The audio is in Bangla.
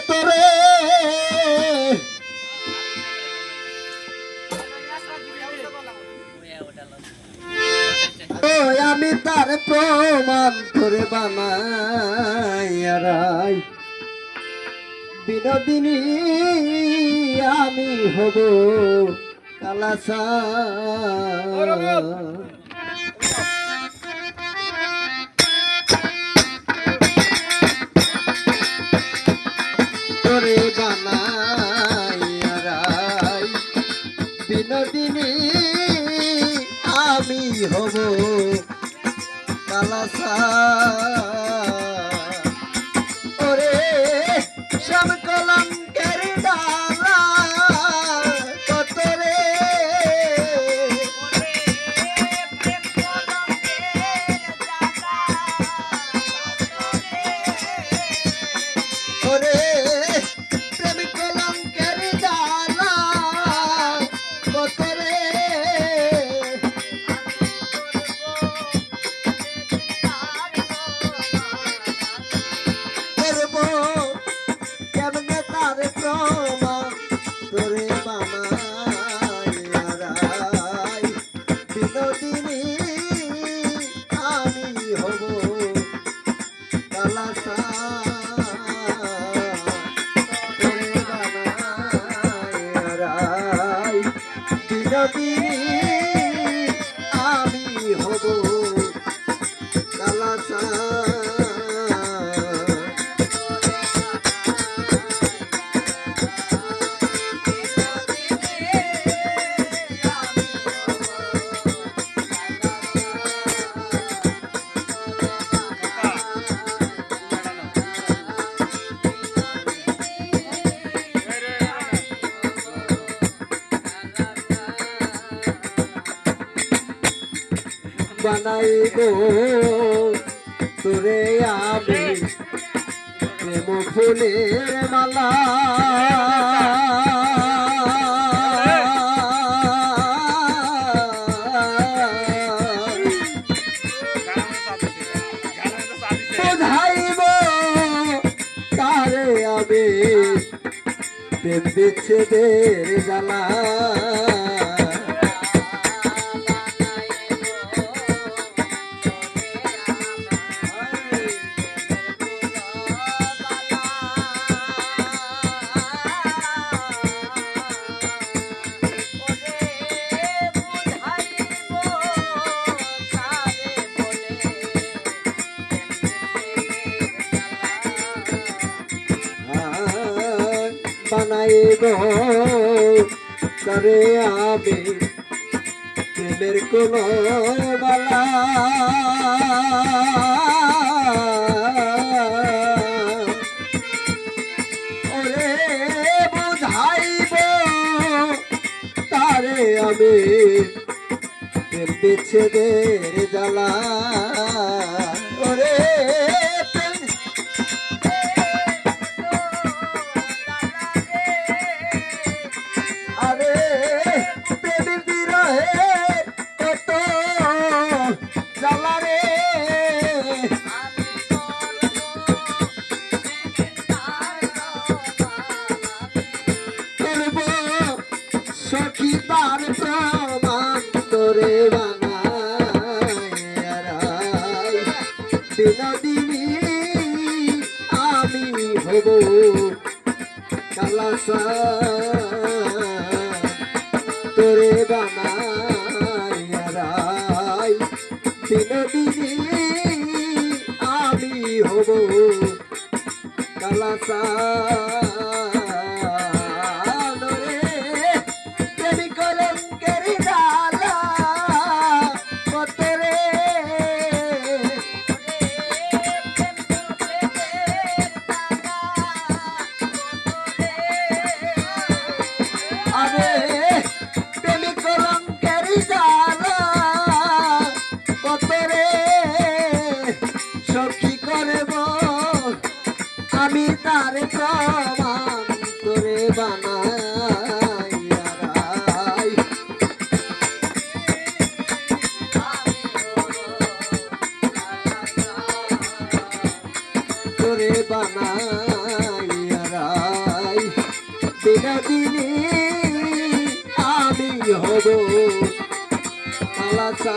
তোরে আমি তার প্রমাণ করে বানাই বিনোদিনী আমি হব কালাসা হব। কালাসা বিনোদিনী বানাইব। তোরে আমি প্রেম ফুলের মালা। বোঝাইব তারে আমি প্রেম বিচ্ছেদের জ্বালা। বানাইব। করে আমি প্রেমের কোন বালা ওরে বুঝাইব তারে আমি প্রেম বিচ্ছেদের জ্বালা। ওরে তোরে বানাই বিনোদিনী আমি হব কালাসা। তোরে বানাই বিনোদিনী আমি হব কালাসা। সাবান তোরে বানাই তোরে বানাই বিনা দিনে আমি হব আলাসা